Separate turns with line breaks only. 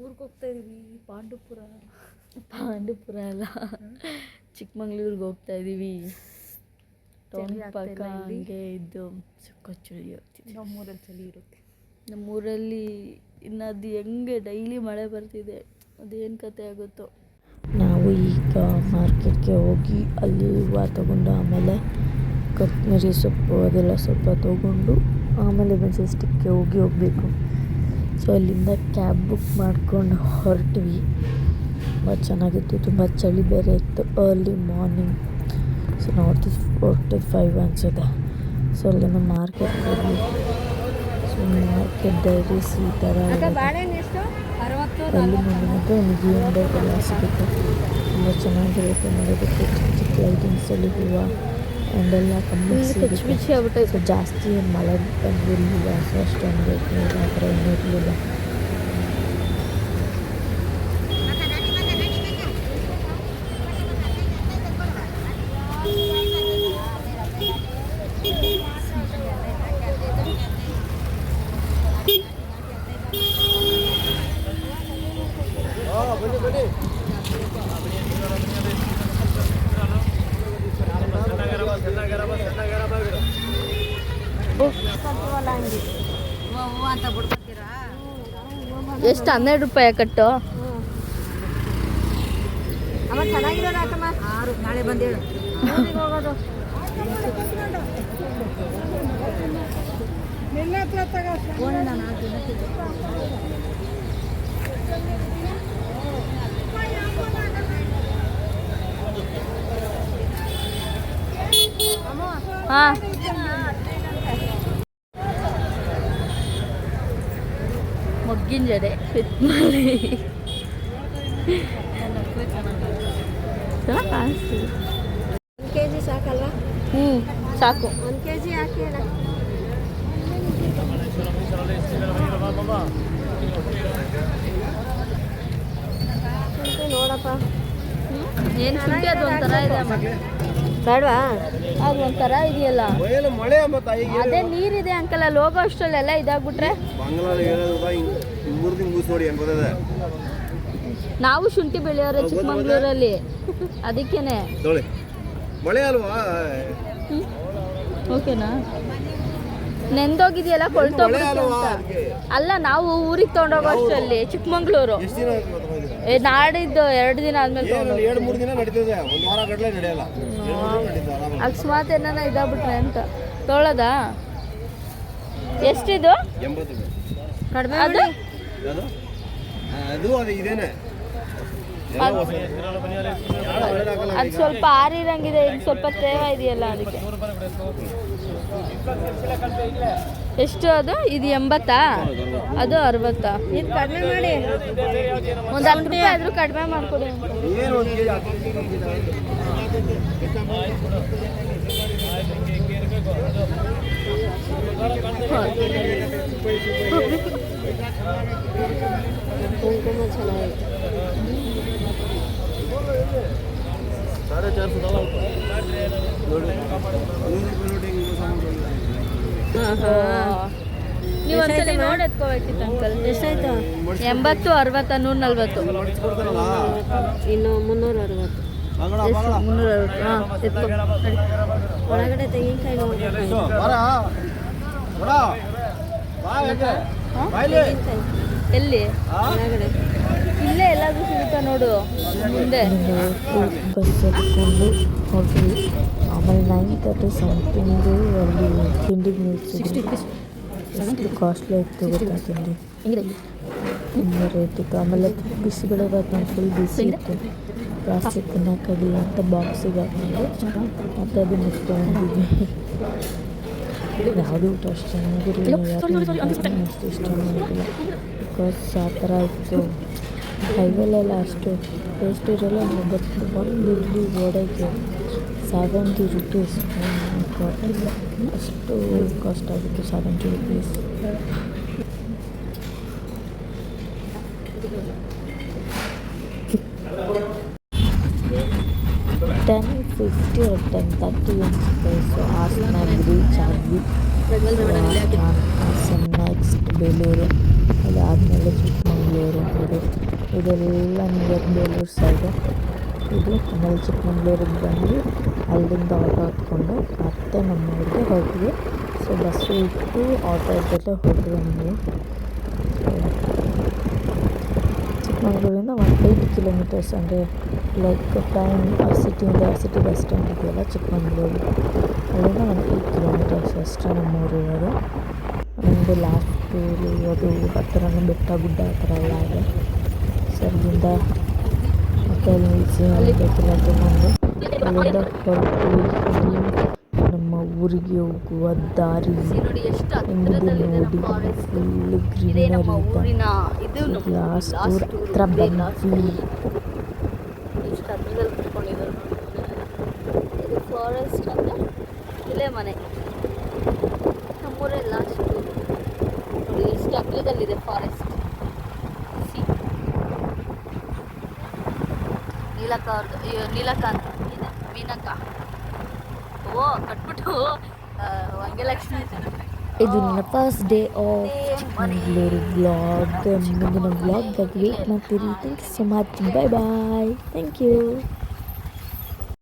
ಊರಿಗೆ ಹೋಗ್ತಾ ಇದೀವಿ ಪಾಂಡುಪುರ.
ಪಾಂಡುಪುರ ಅಲ್ಲ? ಚಿಕ್ಕಮಂಗ್ಳೂರಿಗೆ ಹೋಗ್ತಾ ಇದ್ದೀವಿ ಟೌನ್
ಚಳಿ ಆಗ್ತಾ
ಪಕ್ಕ
ಇಲ್ಲ ಇಲ್ಲಿ?
ಹಂಗೆ ಇದ್ದು ಸುಕ್ಕ ಚಳಿ ಆಗ್ತಿದೆ.
ನಮ್ಮೂರಲ್ಲಿ ಚಳಿ ಇರುತ್ತೆ.
ನಮ್ಮೂರಲ್ಲಿ ಇನ್ನು ಅದು ಹೆಂಗೆ ಡೈಲಿ ಮಳೆ ಬರ್ತಿದೆ ಅದೇನು ಕತೆ ಆಗುತ್ತೋ.
ನಾವು ಈಗ ಮಾರ್ಕೆಟ್ಗೆ ಹೋಗಿ ಅಲ್ಲಿ ಹೂವು ತಗೊಂಡು ಆಮೇಲೆ ಕೊತ್ತಂಬರಿ ಸೊಪ್ಪು ಅದೆಲ್ಲ ಸ್ವಲ್ಪ ತೊಗೊಂಡು ಆಮೇಲೆ ಮೆಜೆಸ್ಟಿಕ್ಗೆ ಹೋಗಿ ಹೋಗಬೇಕು. ಸೊ ಅಲ್ಲಿಂದ ಕ್ಯಾಬ್ ಬುಕ್ ಮಾಡ್ಕೊಂಡು ಹೊರಟ್ವಿ. ತುಂಬ ಚೆನ್ನಾಗಿತ್ತು ತುಂಬ ಚಳಿ ಬೇರೆ ಇತ್ತು ಅರ್ಲಿ ಮಾರ್ನಿಂಗ್ ಸೊ ನಾವು ಫೋರ್ಟಿ ಫೈವ್ ಅನಿಸುತ್ತೆ. ಸೊ ಅಲ್ಲಿಂದ ಮಾರ್ಕೆಟ್ ಹೋಗಿ ಸೊ ಮಾರ್ಕೆಟ್ ಡೈರೀಸ್ ಈ ಥರ ಅಲ್ಲಿ ಮಾಡಿದ್ರೆ ನಿಮಗೆ ಏನು ಬೇಕೆಲ್ಲ ಸಿಗುತ್ತೆ. ತುಂಬ ಚೆನ್ನಾಗಿರುತ್ತೆ ನೋಡೋದಕ್ಕೆ. ಚಿಕ್ಕ ಚಿಕ್ಕ ಲೈಟಿಂಗ್ಸಲ್ಲಿ ಹೂವು.
ಬಿಚ್ಚಿ ಆಗ್ಬಿಟ್ಟೈತೆ.
ಜಾಸ್ತಿ ಏನು ಮಳೆ ಬಂದಿರಲಿಲ್ಲ. ಸೊ ಅಷ್ಟೊಂದು ನೀರು ಆ ಥರ
ಎಷ್ಟು? ಹನ್ನೆರಡು ರೂಪಾಯಿ ಕಟ್ಟು.
ಅಮ್ಮ ಚೆನ್ನಾಗಿರೋದು ಹಾಕಮ್ಮ ಆರು ನಾಳೆ ಬಂದೇಳು ಹೋಗೋದು ನಿನ್ನ ಹತ್ರ ತಗೋ ನಾನು ನಾಲ್ಕು ದಿನ
ಹಾಂ ಮೊಗ್ಗಿನ ಜಡೆ ಫಿಟ್ ಮಾಡಿ
ಒಂದು ಕೆ ಜಿ ಸಾಕಲ್ಲ
ಹ್ಞೂ ಸಾಕು.
ಒಂದು ಕೆ ಜಿ ಹಾಕಿ ನೋಡಪ್ಪ
ಏನು ಶುಂಠಿ ಅದು ಒಂಥರ ಇದೆ
ಬೇಡವಾ
ಆಗ ಒಂಥರ ಇದೆಯಲ್ಲ.
ಮಳೆ
ಅದೇ ನೀರಿದೆ ಅಂಕಲ್ ಅಲ್ಲಿ ಹೋಗೋ ಅಷ್ಟರಲ್ಲೆಲ್ಲ ಇದಾಗ್ಬಿಟ್ರೆ? ನಾವು ಶುಂಠಿ ಬೆಳೆಯೋರೆ ಚಿಕ್ಕಮಂಗ್ಳೂರಲ್ಲಿ. ಅದಕ್ಕೇನೆ.
ಮಳೆ ಅಲ್ವಾ?
ಓಕೆನಾ? ನೆಂದೋಗಿದೆಯಲ್ಲ ಕೊಳ್ತೋಗ್ಬಿಡುತ್ತೆ ಅಂತ. ಅಲ್ಲ ನಾವು ಊರಿಗೆ ತೊಗೊಂಡೋಗೋ ಅಷ್ಟರಲ್ಲಿ ಚಿಕ್ಕಮಂಗ್ಳೂರು. ನಾಡಿದ್ದು ಎರಡು ದಿನ ಆದ್ಮೇಲೆ
ಎರಡು ಮೂರು ದಿನ ನಡೀತದೆ ಒಂದು ವಾರ ನಡೆಯಲ್ಲ.
ಅಕಸ್ಮಾತ್ ಏನಾನ ಇದಾಗ್ಬಿಟ್ರೆ ಅಂತ. ತೊಳದ? ಎಷ್ಟಿದು? ಕಡಿಮೆ ಅದು?
ಅದು
ಸ್ವಲ್ಪ ಆರಿರಂಗಿದೆ ಇದು ಸ್ವಲ್ಪ ತೇವ ಇದೆಯಲ್ಲ ಅದಕ್ಕೆ. ಎಷ್ಟು ಅದು? ಇದು ಎಂಬತ್ತಾ? ಅದು ಅರವತ್ತಾ?
ಇದು ಕಡಿಮೆ ಮಾಡಿ.
ಒಂದು ಹತ್ತು ರೂಪಾಯಿ ಆದರೂ ಕಡಿಮೆ ಮಾಡ್ಕೊಡಿ
ಕುಂಕುಮ ಚೆನ್ನಾಗಿದೆ
ಸಾಡೆ ಚಾರ್.
ನೀವು ಒಂದ್ಸಲಿ ನೋಡಿ ಎತ್ಕೋಬೇಕಿತ್ತು ಅಂಕಲ್
ಎಷ್ಟಾಯ್ತು?
ಎಂಬತ್ತು ಅರವತ್ತ ನೂರ ನಲ್ವತ್ತು
ಇನ್ನು ಮುನ್ನೂರ ಅರವತ್ತು
ಹಾಂ ನಡಿ.
ಒಳಗಡೆ ತೆಂಗಿನಕಾಯಿ
ಎಲ್ಲಿ?
ಒಳಗಡೆ.
ಇಲ್ಲೇ ಎಲ್ಲಾದ್ರೂ ಸಿಗುತ್ತಾ ನೋಡು? ಮುಂದೆ.
ಬಸ್ ಹತ್ಕೊಂಡು ಹೋಗಿ ಆಮೇಲೆ ನೈನ್ ತರ್ಟಿ ಸಮಥಿಂಗು ಅಲ್ಲಿ ತಿಂಡಿಗೆ ನಿಲ್ಸಿದ್ವಿ ಎಷ್ಟು ಕಾಸ್ಟ್ಲಿ ಇತ್ತು ಗೊತ್ತಾ ತಿಂಡಿ? ತುಂಬ ರೇಟ್ ಇತ್ತು. ಆಮೇಲೆ ಬಿಸಿಬೇಳೆ ಭಾತ್ ಫುಲ್ ಬಿಸಿ ಇತ್ತು. ಪ್ಲಾಸ್ಟಿಕ್ ತಿನ್ನೋಕ್ಕಾಗಿಲ್ಲ ಅಂತ ಬಾಕ್ಸಿಗೆ ಹಾಕೊಂಡು ಮತ್ತೆ ಅದನ್ನ ಇಟ್ಕೊಂಡಿದ್ವಿ ಯಾವುದೂ ಊಟ ಅಷ್ಟು ಚೆನ್ನಾಗಿರಲಿಲ್ಲ ಅಷ್ಟು ಇಷ್ಟ ಆಗಿಲ್ಲ ಬಿಕಾಸ್ ಆ ಥರ ಇತ್ತು ಹೈವೇಲೆಲ್ಲ ಅಷ್ಟು ಟೇಸ್ಟ್ ಇರೋಲ್ಲ ಬಟ್ ಒಂದು ಇಡ್ಲಿ ವಡೆಗೆ ಸೆವೆಂಟಿ ರುಪೀಸ್ ಅಷ್ಟು ಕಾಸ್ಟ್ ಆಗಿತ್ತು seventy rupees ten fifty or ten thirty ಅನಿಸುತ್ತೆ ಸೊ ಹಾಸನಾಗಿ ರೀಚ್ ಆದ್ವಿ ನೆಕ್ಸ್ಟ್ ಬೇಲೂರು ಅದಾದಮೇಲೆ ಚಿಕ್ಕಮಗಳೂರು ಹೋಗೋದು ಇದೆಲ್ಲ ನಿಯರ್ ಬೇಲೂರು ಸೈಡು ಇದು ಆಮೇಲೆ ಚಿಕ್ಕಮಂಗ್ಳೂರಿಗೆ ಬಂದು ಅಲ್ಲಿಂದ ಆಟೋ ಹತ್ಕೊಂಡು ಮತ್ತೆ ನಮ್ಮ ಊರಿಗೆ ಹೊರಟ್ವಿ ಸೊ ಬಸ್ಸು ಇಟ್ಟು ಆಟೋ ಜೊತೆ ಹೊರಟ್ವಿ ನಾವು. ಚಿಕ್ಕಮಂಗ್ಳೂರಿಂದ ಒಂದು ಏಯ್ಟ್ ಕಿಲೋಮೀಟರ್ಸ್ ಅಂದರೆ ಲೈಕ್ ಟೌನ್ ಸಿಟಿಯಿಂದ ಸಿಟಿ ಬಸ್ ಸ್ಟ್ಯಾಂಡ್ ಇದೆಯಲ್ಲ ಚಿಕ್ಕಮಂಗ್ಳೂರು ಅಲ್ಲಿಂದ ಒಂದು ಏಯ್ಟ್ ಕಿಲೋಮೀಟರ್ಸ್ ಅಷ್ಟೇ ನಮ್ಮ ಊರಿರೋದು ನಮ್ಮದು ಲಾಸ್ಟ್ ಊರು ಅದು ಹತ್ತಿರನೇ ಬೆಟ್ಟ ಗುಡ್ಡ ಆ ಥರ ಎಲ್ಲ ಇದೆ ಸೊ ಅಲ್ಲಿಂದ ಮತ್ತೆ ಅಲ್ಲಿ ಬೇಕೆಲ್ಲ ತಗೊಂಡು ಅಲ್ಲಿಂದ ಹೊರಟು ನಮ್ಮ ಊರಿಗೆ ಹೋಗುವ ದಾರಿ ಹೆಂಗಿದೆ ನೋಡಿ ಫುಲ್ ಗ್ರೀನರಿ
ಇದು.
ಲಾಸ್ಟ್ ಊರ್
ಊರು.
ಹತ್ರ ಬಂದ್ವಿ
ಎಷ್ಟು ಹತ್ರದಲ್ಲಿ ಕುತ್ಕೊಂಡಿದ್ದಾರೆ ಇದು ಫಾರೆಸ್ಟ್ ಅಂದರೆ ಇಲ್ಲೇ ಮನೆ. ನಮ್ಮೂರೇ ಲಾಸ್ಟ್ ನೋಡಿ ಎಷ್ಟು ಹತ್ರದಲ್ಲಿದೆ ಫಾರೆಸ್ಟ್ ಸಿ ನೀಲಕ ಅವ್ರದ್ದು ನೀಲಕ್ಕ ಅಂತ. ಇದೆ ಮೀನಕ್ಕ ಓ ಕಟ್ಬಿಟ್ಟು ಆ, ವಂಗ್ಯಲಕ್ಷ್ಮಿ
ಇದು ನನ್ನ first day of Chikmagalur blog ಮುಂದಿನ ಬ್ಲಾಗ್ಗಾಗಿ ವೇಟ್ ಮಾಡ್ತೀರಿ. Thank you so much bye bye thank you